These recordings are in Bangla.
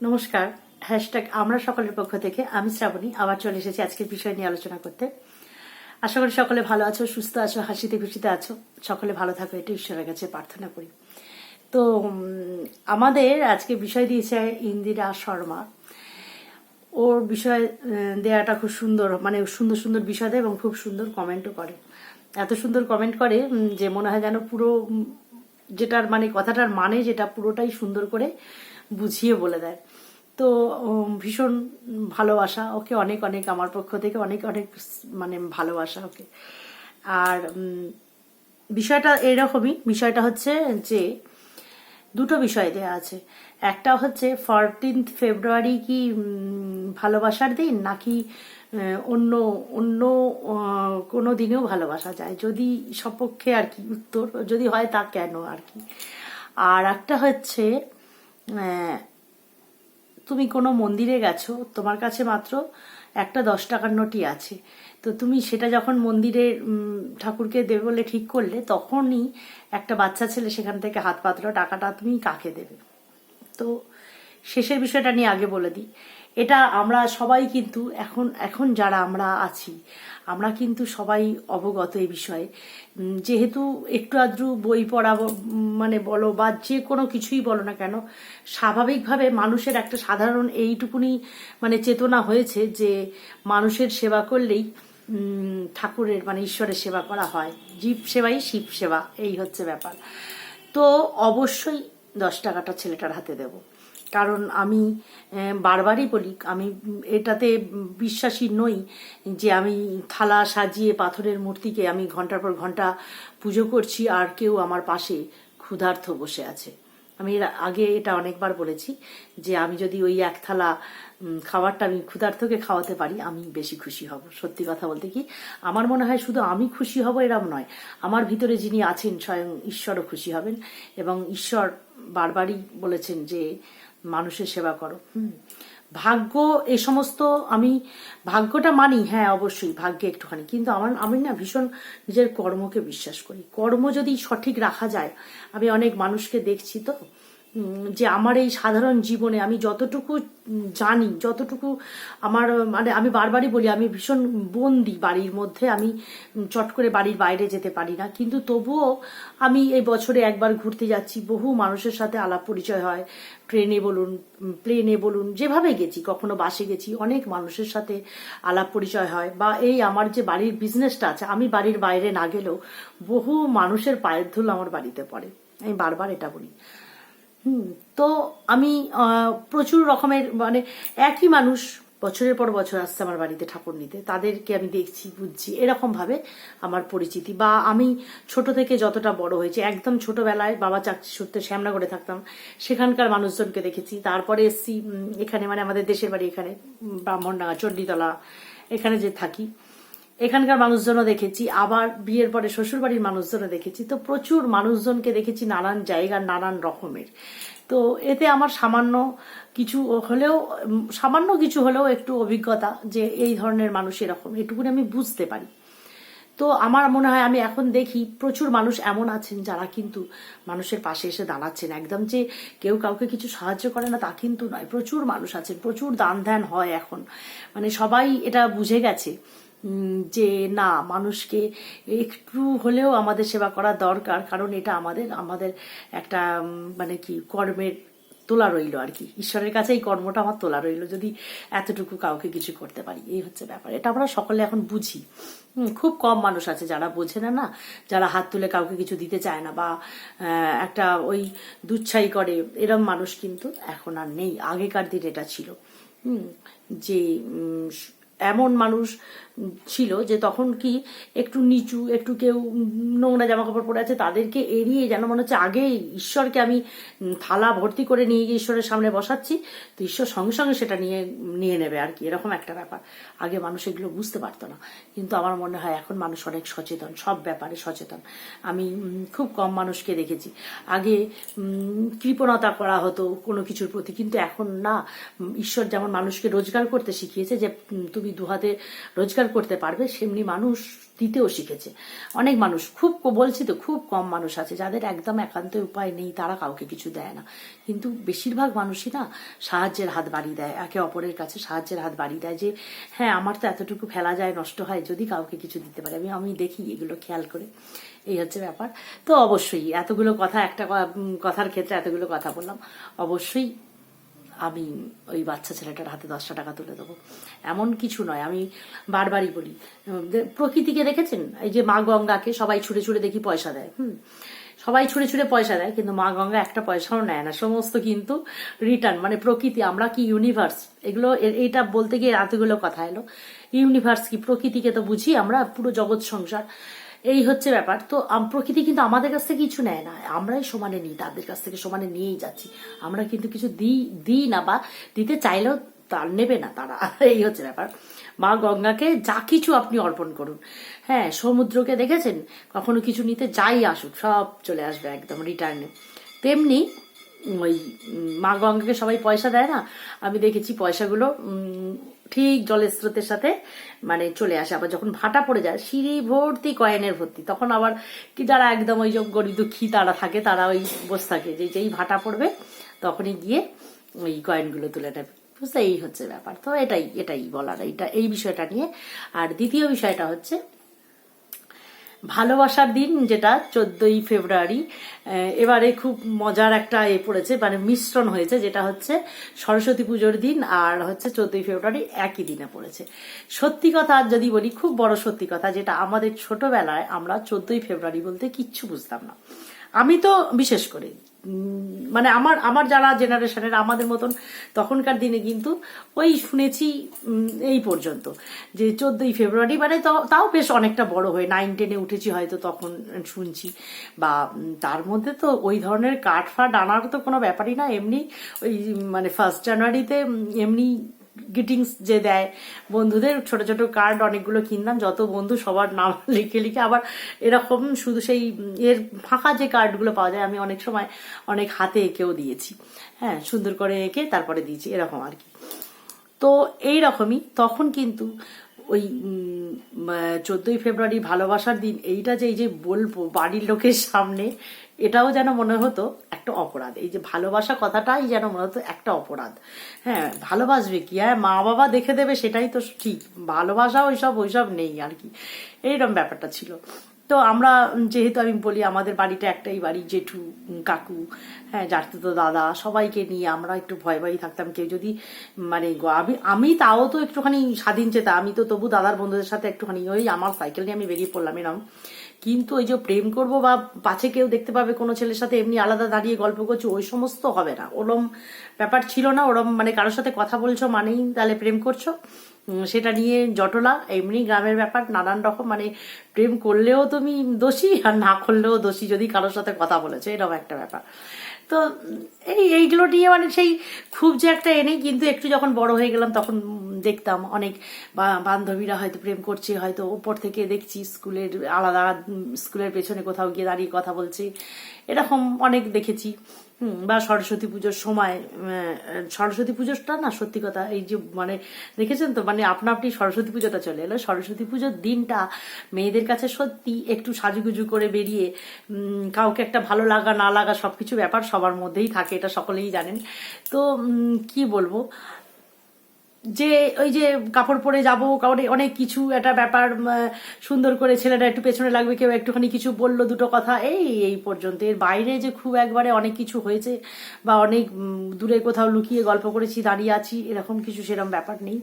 নমস্কার হ্যাশট্যাগ আমরা সকলের পক্ষ থেকে, আমি শ্রাবণী, আবার চলে এসেছি আজকের বিষয় নিয়ে আলোচনা করতে। আশা করি সকলে ভালো আছো, সুস্থ আছো, হাসিতে খুশিতে আছো। সকলে ভালো থাকো এটা ঈশ্বরের কাছে প্রার্থনা করি। তো আমাদের আজকে বিষয় দিয়েছে ইন্দিরা শর্মা। ওর বিষয় দেয়াটা খুব সুন্দর মানে সুন্দর সুন্দর বিষয় দেয় এবং খুব সুন্দর কমেন্টও করে। এত সুন্দর কমেন্ট করে যে মনে হয় যেন পুরো যেটার মানে কথাটার মানে যেটা পুরোটাই সুন্দর করে বুঝিয়ে বলে দেয়। তো ভীষণ ভালোবাসা ওকে, অনেক অনেক আমার পক্ষ থেকে অনেক অনেক মানে ভালোবাসা ওকে। আর বিষয়টা এরকমই, বিষয়টা হচ্ছে যে, দুটো বিষয় দেয়া আছে। একটা হচ্ছে ফরটিন্থ ফেব্রুয়ারি কি ভালোবাসার দিন? নাকি অন্য অন্য কোনো দিনেও ভালোবাসা যায়? যদি সপক্ষে আর কি উত্তর, যদি হয় তা কেন আর কি? আর একটা হচ্ছে তুমি কোনো মন্দিরে গেছো, তোমার কাছে মাত্র একটা দশ টাকার নোটই আছে। তো তুমি সেটা যখন মন্দিরে ঠাকুরকে দেবে বলে ঠিক করলে, তখনই একটা বাচ্চা ছেলে সেখান থেকে হাত পাতলো, টাকাটা তুমি কাকে দেবে? তো শেষের বিষয়টা নিয়ে আগে বলে দিই। এটা আমরা সবাই কিন্তু এখন এখন যারা আমরা আছি, আমরা কিন্তু সবাই অবগত এই বিষয়ে। যেহেতু একটু আদ্রু বই পড়া মানে বলো বা যে কোনো কিছুই বলো না কেন, স্বাভাবিকভাবে মানুষের একটা সাধারণ এইটুকুনি মানে চেতনা হয়েছে যে মানুষের সেবা করলেই ঠাকুরের মানে ঈশ্বরের সেবা করা হয়। জীব সেবাই শিব সেবা, এই হচ্ছে ব্যাপার। তো অবশ্যই দশ টাকাটা ছেলেটার হাতে দেব। কারণ আমি বারবারই বলি, আমি এটাতে বিশ্বাসী নই যে আমি থালা সাজিয়ে পাথরের মূর্তিকে আমি ঘণ্টার পর ঘণ্টা পুজো করছি আর কেউ আমার পাশে ক্ষুধার্থ বসে আছে। আমি এর আগে এটা অনেকবার বলেছি যে আমি যদি ওই এক থালা খাবারটা আমি ক্ষুধার্থকে খাওয়াতে পারি, আমি বেশি খুশি হব। সত্যি কথা বলতে কি, আমার মনে হয় শুধু আমি খুশি হব এরম নয়, আমার ভিতরে যিনি আছেন স্বয়ং ঈশ্বরও খুশি হবেন এবং ঈশ্বর বারবারই বলেছেন যে মানুষের সেবা করো। হুম। ভাগ্য এ সমস্ত আমি, ভাগ্যটা মানি হ্যাঁ অবশ্যই, ভাগ্যে একটুখানি। কিন্তু আমার, আমি না ভীষণ নিজের কর্মকে বিশ্বাস করি। কর্ম যদি সঠিক রাখা যায়, আমি অনেক মানুষকে দেখছি তো যে আমার এই সাধারণ জীবনে আমি যতটুকু জানি, যতটুকু আমার মানে আমি বারবারই বলি, আমি ভীষণ বন্দি বাড়ির মধ্যে, আমি চট করে বাড়ির বাইরে যেতে পারি না। কিন্তু তবুও আমি এই বছরে একবার ঘুরতে যাচ্ছি, বহু মানুষের সাথে আলাপ পরিচয় হয়। ট্রেনে বলুন প্লেনে বলুন, যেভাবে গেছি, কখনো বাসে গেছি, অনেক মানুষের সাথে আলাপ পরিচয় হয়। বা এই আমার যে বাড়ির বিজনেসটা আছে, আমি বাড়ির বাইরে না গেলেও বহু মানুষের পায়ের ধুল আমার বাড়িতে পড়ে। আমি বারবার এটা বলি। হুম, তো আমি প্রচুর রকমের মানে একই মানুষ বছরের পর বছর আসছে আমার বাড়িতে ঠাকুর নিতে তাদেরকে আমি দেখছি, বুঝছি এরকম ভাবে আমার পরিচিতি। বা আমি ছোট থেকে যতটা বড় হয়েছে, একদম ছোটবেলায় বাবা চাকরি সূত্রে শ্যামনগরে থাকতাম, সেখানকার মানুষজনকে দেখেছি। তারপরে এসছি এখানে মানে আমাদের দেশের বাড়ি এখানে ব্রাহ্মণডাঙ্গা, চণ্ডীতলা, এখানে যে থাকি। এখানকার মানুষজনও দেখেছি, আবার বিয়ের পরে শ্বশুরবাড়ির মানুষজনও দেখেছি। তো প্রচুর মানুষজনকে দেখেছি নানান জায়গার, নানান রকমের। তো এতে আমার সামান্য কিছু হলেও, সামান্য কিছু হলেও একটু অভিজ্ঞতা যে এই ধরনের মানুষ এরকম, এটুকুনি আমি বুঝতে পারি। তো আমার মনে হয় আমি এখন দেখি প্রচুর মানুষ এমন আছেন যারা কিন্তু মানুষের পাশে এসে দাঁড়াচ্ছেন। একদম যে কেউ কাউকে কিছু সাহায্য করে না তা কিন্তু নয়, প্রচুর মানুষ আছেন, প্রচুর দান ধ্যান হয় এখন। মানে সবাই এটা বুঝে গেছে যে না, মানুষকে একটু হলেও আমাদের সেবা করা দরকার, কারণ এটা আমাদের আমাদের একটা মানে কি, কর্মের তোলা রইল আর কি। ঈশ্বরের কাছে এই কর্মটা আমার তোলা রইল, যদি এতটুকু কাউকে কিছু করতে পারি। এই হচ্ছে ব্যাপার। এটা আমরা সকলে এখন বুঝি। খুব কম মানুষ আছে যারা বোঝে না না? যারা হাত তুলে কাউকে কিছু দিতে চায় না, বা একটা ওই দুচ্ছাই করে, এরম মানুষ কিন্তু এখন আর নেই। আগেকার দিন এটা ছিল। যে এমন মানুষ ছিল যে তখন কি একটু নিচু, একটু কেউ নোংরা জামা কাপড় পরে আছে, তাদেরকে এড়িয়ে যেন মনে হচ্ছে আগে ঈশ্বরকে আমি থালা ভর্তি করে নিয়ে গিয়ে ঈশ্বরের সামনে বসাচ্ছি, তো ঈশ্বর সঙ্গে সঙ্গে সেটা নিয়ে নিয়ে নেবে আর কি, এরকম একটা ব্যাপার। আগে মানুষ এগুলো বুঝতে পারতো না। কিন্তু আমার মনে হয় এখন মানুষ অনেক সচেতন, সব ব্যাপারে সচেতন। আমি খুব কম মানুষকে দেখেছি। আগে কৃপণতা করা হতো কোনো কিছুর প্রতি, কিন্তু এখন না। ঈশ্বর যেমন মানুষকে রোজগার করতে শিখিয়েছে যে তুমি তুমি দু রোজগার করতে পারবে, সেমনি মানুষ দিতেও শিখেছে। অনেক মানুষ, খুব বলছি তো, খুব কম মানুষ আছে যাদের একদম একান্ত উপায় নেই, তারা কাউকে কিছু দেয় না। কিন্তু বেশিরভাগ মানুষই না সাহায্যের হাত বাড়িয়ে দেয়, একে অপরের কাছে সাহায্যের হাত বাড়িয়ে দেয় যে হ্যাঁ আমার তো এতটুকু ফেলা যায়, নষ্ট হয়, যদি কাউকে কিছু দিতে পারে। আমি আমি দেখি এগুলো, খেয়াল করে। এই হচ্ছে ব্যাপার। তো অবশ্যই এতগুলো কথা, একটা কথার ক্ষেত্রে এতগুলো কথা বললাম। অবশ্যই আমি ওই বাচ্চা ছেলেটার হাতে দশটা টাকা তুলে দেবো। এমন কিছু নয়, আমি বারবারই বলি। প্রকৃতিকে দেখেছেন? এই যে মা গঙ্গাকে সবাই ছুড়ে ছুড়ে দেখি পয়সা দেয়, হুম? সবাই ছুড়ে ছুড়ে পয়সা দেয়, কিন্তু মা গঙ্গা একটা পয়সাও নেয় না। সমস্ত কিন্তু রিটার্ন মানে প্রকৃতি, আমরা কি ইউনিভার্স এগুলো এইটা বলতে গিয়ে এতগুলো কথা এলো। ইউনিভার্স কি? প্রকৃতিকে তো বুঝি আমরা, পুরো জগৎ সংসার। এই হচ্ছে ব্যাপার। তো প্রকৃতি কিন্তু আমাদের কাছ থেকে কিছু নেয় না। আমরাই সমানে নিই, তাদের কাছ থেকে সমানে নিয়েই যাচ্ছি। আমরা কিন্তু কিছু দিই দিই না বা দিতে চাইলেও তার নেবে না তারা। এই হচ্ছে ব্যাপার। মা গঙ্গাকে যা কিছু আপনি অর্পণ করুন। হ্যাঁ সমুদ্রকে দেখেছেন? কখনো কিছু নিতে যাই আসুক, সব চলে আসবে একদম রিটার্নে তেমনি ওই মা গঙ্গাকে সবাই পয়সা দেয় না? আমি দেখেছি পয়সাগুলো ঠিক জলের স্রোতের সাথে মানে চলে আসে। আবার যখন ভাটা পড়ে যায়, সিঁড়ি ভর্তি, কয়েনের ভর্তি, তখন আবার কি যারা একদম ওই গরিব দুঃখী, তারা থাকে, তারা ওই বসে থাকে। যে যেই ভাটা পড়বে, তখনই গিয়ে ওই কয়েনগুলো তুলে নেবে। বুঝতে এই হচ্ছে ব্যাপার। তো এটাই এটাই বলার। এইটা, এই বিষয়টা নিয়ে। আর দ্বিতীয় বিষয়টা হচ্ছে ভালোবাসার দিন যেটা চোদ্দই ফেব্রুয়ারি এবারে খুব মজার একটা এ পড়েছে মানে মিশ্রণ হয়েছে, যেটা হচ্ছে সরস্বতী পুজোর দিন আর হচ্ছে চোদ্দই ফেব্রুয়ারি একই দিনে পড়েছে। সত্যি কথা যদি বলি, খুব বড় সত্যি কথা যেটা আমাদের ছোটবেলায় আমরা চোদ্দই ফেব্রুয়ারি বলতে কিচ্ছু বুঝতাম না। আমি তো বিশেষ করে মানে আমার আমার যারা জেনারেশনের আমাদের মতন তখনকার দিনে কিন্তু ওই শুনেছি এই পর্যন্ত যে চোদ্দই ফেব্রুয়ারি মানে তাও- বেশ অনেকটা বড় হয়ে নাইন টেনে উঠেছি হয়তো তখন শুনছি। বা তার মধ্যে তো ওই ধরনের কাঠ ফাট আনার তো কোনো ব্যাপারই না, এমনি ওই মানে ফার্স্ট জানুয়ারিতে এমনি গ্রিটিংস যে দেয়। বন্ধুদের ছোট ছোট কার্ড অনেকগুলো কিনলাম, যত বন্ধু সবার নাম লিখে লিখে, আবার এরকম শুধু সেই, এর ফাঁকা যে কার্ডগুলো পাওয়া যায়, আমি অনেক সময় অনেক হাতে এঁকেও দিয়েছি। হ্যাঁ সুন্দর করে এঁকে তারপরে দিয়েছি, এরকম আর কি। তো এই রকমই তখন কিন্তু ওই চোদ্দই ফেব্রুয়ারি ভালোবাসার দিন, এইটা যে এই যে বলব, বাড়ির লোকের সামনে এটাও যেন মনে হতো একটা অপরাধ। এই যে ভালোবাসা কথাটাই যেন মনে হতো একটা অপরাধ। হ্যাঁ ভালোবাসবে কি? হ্যাঁ মা বাবা দেখে দেবে সেটাই তো ঠিক। ভালোবাসা ওইসব ওইসব নেই আর কি। এইরকম ব্যাপারটা ছিল। তো আমরা যেহেতু আমি বলি আমাদের বাড়িটা একটাই বাড়ি, জেঠু, কাকু হ্যাঁ জারতো তো দাদা, সবাইকে নিয়ে আমরা একটু ভয় ভয় থাকতাম। কেউ যদি মানে আমি আমি তাও তো একটুখানি স্বাধীন চেতা। আমি তো তবু দাদার বন্ধুদের সাথে একটুখানি ওই আমার সাইকেল নিয়ে আমি বেরিয়ে পড়লাম এরকম কিন্তু ওই যে প্রেম করব বা পাছে কেউ দেখতে পাবে কোনো ছেলের সাথে, এমনি আলাদা দাঁড়িয়ে গল্প করছ, ওই সমস্ত হবে না। ওরম ব্যাপার ছিল না, ওরম মানে কারোর সাথে কথা বলছো মানেই তাহলে প্রেম করছ। সেটা নিয়ে জটলা, এমনি গ্রামের ব্যাপার, নানান রকম মানে প্রেম করলেও তুমি দোষী আর না করলেও দোষী যদি কারোর সাথে কথা বলেছ, এরকম একটা ব্যাপার। তো এই, এইগুলো নিয়ে মানে সেই খুব যে একটা এনে কিন্তু একটু যখন বড় হয়ে গেলাম তখন দেখতাম অনেক বান্ধবীরা হয়তো প্রেম করছে, হয়তো উপর থেকে দেখছি স্কুলের আলাদা স্কুলের পেছনে কোথাও গিয়ে দাঁড়িয়ে কথা বলছে। এরকম অনেক দেখেছি। বা সরস্বতী পুজোর সময় সরস্বতী পুজোটা না সত্যি কথা, এই যে মানে দেখেছেন তো মানে আপনা আপনি সরস্বতী পুজোটা চলে এলো, সরস্বতী পুজোর দিনটা মেয়েদের কাছে সত্যি একটু সাজুগুজু করে বেরিয়ে কাউকে একটা ভালো লাগা, না লাগা সবকিছু ব্যাপার সবার মধ্যেই থাকে, এটা সকলেই জানেন। তো কি বলব? যে ওই যে কাপড় পরে যাব, কারণ অনেক কিছু একটা ব্যাপার সুন্দর করে ছেলেটা একটু পেছনে লাগবে, কেউ একটুখানি কিছু বলল, দুটো কথা, এই এই পর্যন্ত। এর বাইরে যে খুব একবারে অনেক কিছু হয়েছে বা অনেক দূরে কোথাও লুকিয়ে গল্প করেছি, দাঁড়িয়ে আছি, এরকম কিছু সেরকম ব্যাপার নেই।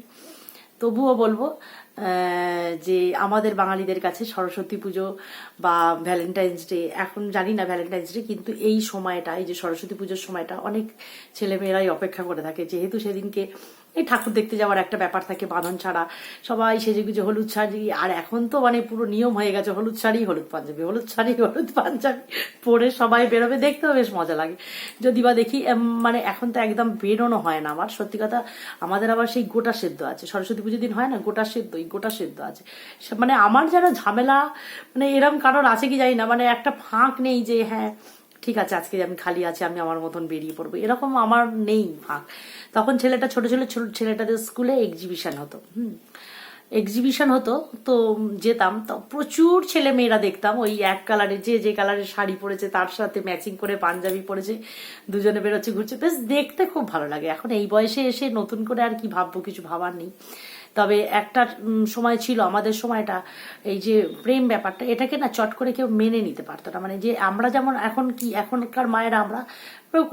তবুও বলব যে আমাদের বাঙালিদের কাছে সরস্বতী পুজো বা ভ্যালেন্টাইন্স ডে এখন জানি না ভ্যালেন্টাইন্স ডে কিন্তু এই সময়টা, এই যে সরস্বতী পুজোর সময়টা অনেক ছেলেমেয়েরাই অপেক্ষা করে থাকে। যেহেতু সেদিনকে এই ঠাকুর দেখতে যাওয়ার একটা ব্যাপার থাকে, বাঁধন ছাড়া। সবাই সেজে গুজে হলুদ শাড়ি, আর এখন তো মানে পুরো নিয়ম হয়ে গেছে, হলুদ শাড়ি, হলুদ পাঞ্জাবি, হলুদ শাড়ি, হলুদ পাঞ্জাবি পরে সবাই বেরোবে, দেখতেও বেশ মজা লাগে। যদি বা দেখি মানে এখন তো একদম বেরোনো হয় না আমার, সত্যি কথা, আমাদের আবার সেই গোটা সেদ্ধ আছে। সরস্বতী পুজোর দিন হয় না, গোটা সেদ্ধ এই গোটা সেদ্ধ আছে। মানে আমার যেন ঝামেলা মানে এরম কারোর আছে কি জানি না মানে একটা ফাঁক নেই যে হ্যাঁ ঠিক আছে, আজকে আমি খালি আছি, আমি আমার মতন বেরিয়ে পড়ব। এরকম আমার নেই ফাঁক। তখন ছেলেটা ছোট ছোট ছোট ছেলেটাদের স্কুলে এক্সিবিশন হতো। হুম এক্সিবিশন হতো, তো যেতাম। তো প্রচুর ছেলে মেয়েরা দেখতাম, ওই এক কালারের যে যে কালারের শাড়ি পরেছে, তার সাথে ম্যাচিং করে পাঞ্জাবি পরেছে, দুজনে বেরোচ্ছে, ঘুরছে। বেশ দেখতে খুব ভালো লাগে। এখন এই বয়সে এসে নতুন করে আর কি ভাববো, কিছু ভাবার নেই। তবে একটা সময় ছিল, আমাদের সময়টা, এই যে প্রেম ব্যাপারটা, এটাকে না চট করে কেউ মেনে নিতে পারতো না। মানে যে আমরা যেমন এখন কি, এখনকার মায়েরা আমরা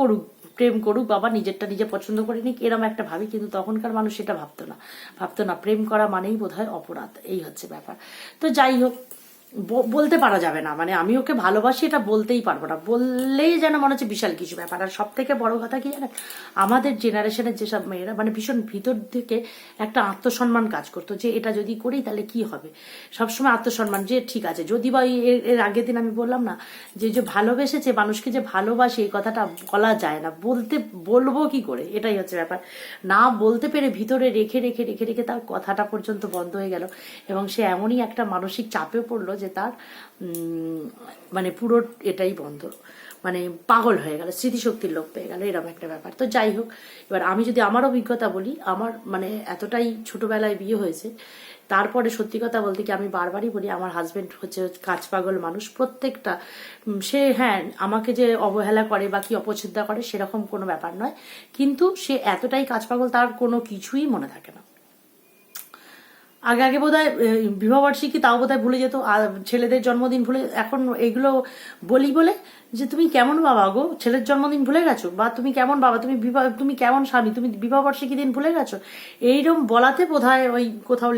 করুক, প্রেম করুক, বাবা নিজেরটা নিজে পছন্দ করে নিক, এরম একটা ভাবি, কিন্তু তখনকার মানুষ সেটা ভাবতো না। ভাবতো না, প্রেম করা মানেই বোধহয় অপরাধ, এই হচ্ছে ব্যাপার। তো যাই হোক বলতে পারা যাবে না। মানে আমি ওকে ভালোবাসি, এটা বলতেই পারব না। বললেই যেন মনে হচ্ছে বিশাল কিছু ব্যাপার। আর সব থেকে বড় কথা কি জানেন? আমাদের জেনারেশনের যেসব মেয়েরা মানে ভীষণ ভিতর থেকে একটা আত্মসম্মান কাজ করতো যে, এটা যদি করি তাহলে কি হবে? সবসময় আত্মসম্মান যে, ঠিক আছে। যদি বা এর আগের দিন আমি বললাম না, যে যে ভালোবেসেছে, মানুষকে যে ভালোবাসে, এই কথাটা বলা যায় না। বলতে, বলব কি করে? এটাই হচ্ছে ব্যাপার। না বলতে পেরে ভিতরে রেখে রেখে রেখে রেখে তার কথাটা পর্যন্ত বন্ধ হয়ে গেল এবং সে এমনই একটা মানসিক চাপে পড়ল যে তার মানে পুরো এটাই বন্ধ। মানে পাগল হয়ে গেল, স্মৃতিশক্তির লোক পেয়ে গেল, এরকম একটা ব্যাপার। তো যাই হোক, এবার আমি যদি আমার অভিজ্ঞতা বলি, আমার মানে এতটাই ছোটবেলায় বিয়ে হয়েছে, তারপরে সত্যি কথা বলতে কি আমি বারবারই বলি, আমার হাজবেন্ড হচ্ছে কাজ পাগল মানুষ, প্রত্যেকটা সে হ্যাঁ আমাকে যে অবহেলা করে বা কি অপচিন্তা করে সেরকম কোনো ব্যাপার নয়, কিন্তু সে এতটাই কাজ পাগল তার কোনো কিছুই মনে থাকে না। আগে আগে বোধ হয় বিবাহবার্ষিকী তাও বোধ ভুলে যেত, আর ছেলেদের জন্মদিন ভুলে, এখন এগুলো বলি বলে যে তুমি কেমন বাবা গো? ছেলের জন্মদিন ভুলে গেছো? বা তুমি কেমন বাবা? তুমি তুমি কেমন স্বামী? তুমি বিবাহবার্ষিকী দিন ভুলে গেছো? এইরকম বলাতে বোধ ওই কোথাও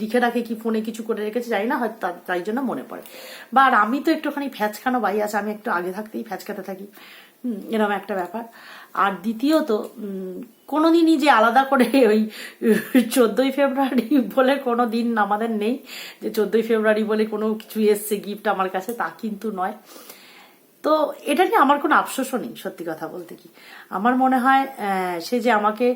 লিখে রাখে কি ফোনে কিছু করে রেখেছে, জানি না, হয়তো তাই জন্য মনে পড়ে। বা আর আমি তো একটুখানি ফ্যাচখানো বাই আছে, আমি একটু আগে থাকতেই ফ্যাচকাতে থাকি। এরকম একটা ব্যাপার। আর দ্বিতীয়ত কোনোদিনই যে আলাদা করে ওই চোদ্দই ফেব্রুয়ারি বলে কোনো দিন আমাদের নেই। যে চোদ্দই ফেব্রুয়ারি বলে কোনো কিছু এসছে গিফট আমার কাছে, তা কিন্তু নয়। তো এটা নিয়ে আমার কোনো আফসোসও নেই, সত্যি কথা বলতে কি। আমার মনে হয় সে যে আমাকে,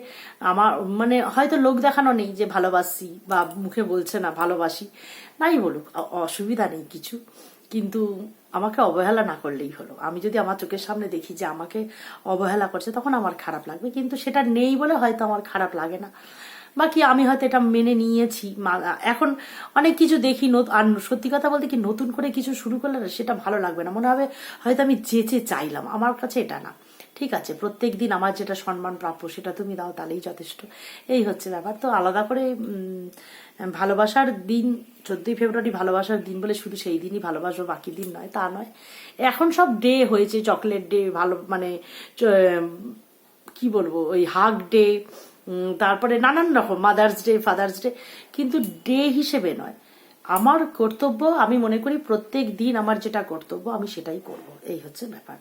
আমার মানে হয়তো লোক দেখানো নেই যে ভালোবাসি বা মুখে বলছে না ভালোবাসি, নাই বলুক অসুবিধা নেই কিছু। কিন্তু আমাকে অবহেলা না করলেই হলো। আমি যদি আমার চোখের সামনে দেখি যে আমাকে অবহেলা করছে, তখন আমার খারাপ লাগবে। কিন্তু সেটা নেই বলে হয়তো আমার খারাপ লাগে না। বাকি আমি হয়তো এটা মেনে নিয়েছি? এখন অনেক কিছু দেখি আর সত্যি কথা বলতে কি নতুন করে কিছু শুরু করলে না সেটা ভালো লাগবে না। মনে হবে হয়তো আমি যেচে চাইলাম। আমার কাছে এটা না। ঠিক আছে, প্রত্যেক দিন আমার যেটা সম্মান প্রাপ্য সেটা তুমি দাও, তাহলেই যথেষ্ট। এই হচ্ছে ব্যাপার। তো আলাদা করে ভালোবাসার দিন, চোদ্দই ফেব্রুয়ারি ভালোবাসার দিন বলে শুধু সেই দিনই ভালোবাসবো, বাকি দিন নয়, তা নয়। এখন সব ডে হয়েছে, চকলেট ডে, ভালো মানে কি বলব, ওই হাগ ডে তারপরে নানান রকম মাদার্স ডে ফাদার্স ডে কিন্তু ডে হিসেবে নয়। আমার কর্তব্য, আমি মনে করি প্রত্যেক দিন আমার যেটা কর্তব্য, আমি সেটাই করব। এই হচ্ছে ব্যাপার।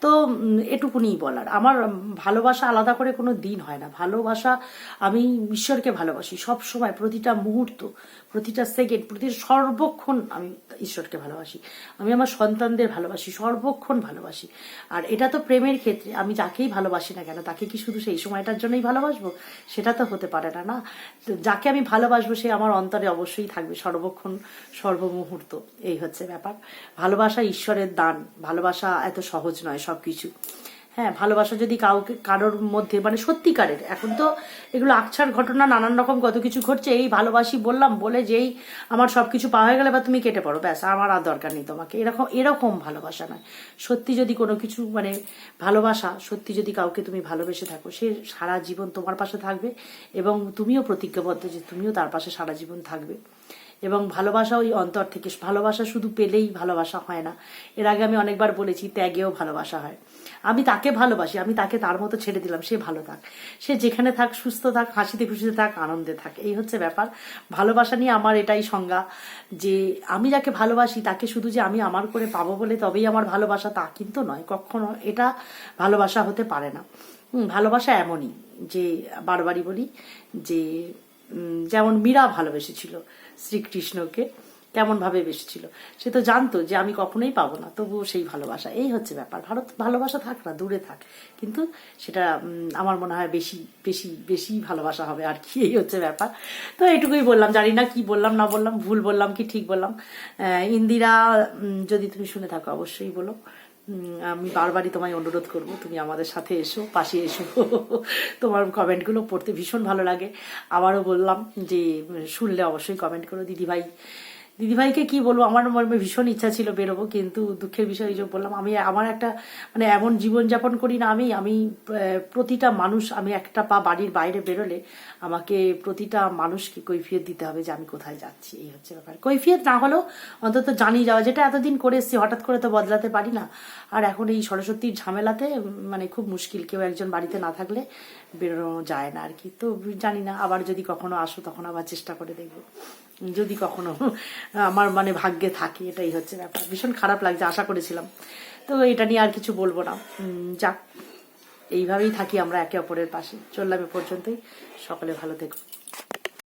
তো এটুকুনি বলার। আমার ভালোবাসা আলাদা করে কোনো দিন হয় না। ভালোবাসা, আমি ঈশ্বরকে ভালোবাসি সব সময় প্রতিটা মুহূর্ত। প্রতিটা সেকেন্ড প্রতি সর্বক্ষণ আমি ঈশ্বরকে ভালোবাসি। আমি আমার সন্তানদের ভালোবাসি, সর্বক্ষণ ভালোবাসি। আর এটা তো প্রেমের ক্ষেত্রে, আমি যাকেই ভালোবাসি না কেন, তাকে কি শুধু সেই সময়টার জন্যই ভালোবাসবো? সেটা তো হতে পারে না না? যাকে আমি ভালোবাসবো, সে আমার অন্তরে অবশ্যই থাকবে, সর্বক্ষণ, সর্বমুহূর্ত। এই হচ্ছে ব্যাপার। ভালোবাসা ঈশ্বরের দান, ভালোবাসা এত সহজ নয় সবকিছু। হ্যাঁ ভালোবাসা যদি কাউকে, কারোর মধ্যে মানে সত্যিকারের। এখন তো এগুলো আকছার ঘটনা, নানান রকম কত কিছু ঘটছে, এই ভালোবাসি বললাম, বলে যেই আমার সব কিছু পাওয়া হয়ে গেলে বা তুমি কেটে পড়ো, ব্যাস, আমার আর দরকার নেই তোমাকে। এরকম এরকম ভালোবাসা নয়। সত্যি যদি কোনো কিছু মানে ভালোবাসা, সত্যি যদি কাউকে তুমি ভালোবেসে থাকো, সে সারা জীবন তোমার পাশে থাকবে এবং তুমিও প্রতিজ্ঞাবদ্ধ যে তুমিও তার পাশে সারা জীবন থাকবে। এবং ভালোবাসা ওই অন্তর থেকে, ভালোবাসা শুধু পেলেই ভালোবাসা হয় না। এর আগে আমি অনেকবার বলেছি, ত্যাগেও ভালোবাসা হয়। আমি তাকে ভালোবাসি, আমি তাকে তার মতো ছেড়ে দিলাম, সে ভালো থাক। সে যেখানে থাক, সুস্থ থাক, হাসিতে খুশিতে থাক, আনন্দে থাক। এই হচ্ছে ব্যাপার। ভালোবাসা নিয়ে আমার এটাই সংজ্ঞা যে, আমি যাকে ভালোবাসি, তাকে শুধু যে আমি আমার করে পাবো বলে তবেই আমার ভালোবাসা, তা কিন্তু নয়। কখনো এটা ভালোবাসা হতে পারে না। ভালোবাসা এমনই যে, বারবারই বলি যে যেমন মীরা ভালোবেসেছিল শ্রীকৃষ্ণকে কেমন ভাবে বেসেছিল সে তো জানতো যে আমি কখনোই পাবো না, তবুও সেই ভালোবাসা। এই হচ্ছে ব্যাপার। ভারত ভালোবাসা থাক না, দূরে থাক। কিন্তু সেটা আমার মনে হয় বেশি বেশি বেশি ভালোবাসা হবে আর কি। এই হচ্ছে ব্যাপার। তো এটুকুই বললাম। জানি না কি বললাম, না বললাম, ভুল বললাম কি ঠিক বললাম। ইন্দিরা যদি তুমি শুনে থাকো, অবশ্যই বলো। আমি বারবারই তোমায় অনুরোধ করব, তুমি আমাদের সাথে এসো, পাশে এসো। তোমার কমেন্টগুলো পড়তে ভীষণ ভালো লাগে। আবারও বললাম যে, শুনলে অবশ্যই কমেন্ট করো। দিদিভাই দিদিভাইকে কি বলব? আমার মনে ভীষণ ইচ্ছা ছিল বেরোবো, কিন্তু দুঃখের বিষয় এই বললাম, আমি আমার একটা মানে এমন জীবনযাপন করি না আমি আমি প্রতিটা মানুষ, আমি একটা পা বাড়ির বাইরে বেরোলে আমাকে প্রতিটা মানুষকে কৈফিয়ত দিতে হবে যে আমি কোথায় যাচ্ছি, এই হচ্ছে ব্যাপার। কৈফিয়ত না হলেও অন্তত জানিয়ে যাওয়া, যেটা এতদিন করে এসছি, হঠাৎ করে তো বদলাতে পারি না। আর এখন এই সরস্বতীর ঝামেলাতে মানে খুব মুশকিল, কেউ একজন বাড়িতে না থাকলে বেরোনো যায় না আর কি। তো জানি না, আবার যদি কখনো আসো, তখন আবার চেষ্টা করে দেখব। যদি কখনো, আমার মানে ভাগ্যে থাকে, এটাই হচ্ছে ব্যাপার। ভীষণ খারাপ লাগছে, আশা করেছিলাম। তো এটা নিয়ে আর কিছু বলব না। যাক, এইভাবেই থাকি আমরা একে অপরের পাশে। চললাম এ পর্যন্তই। সকলে ভালো থেকো।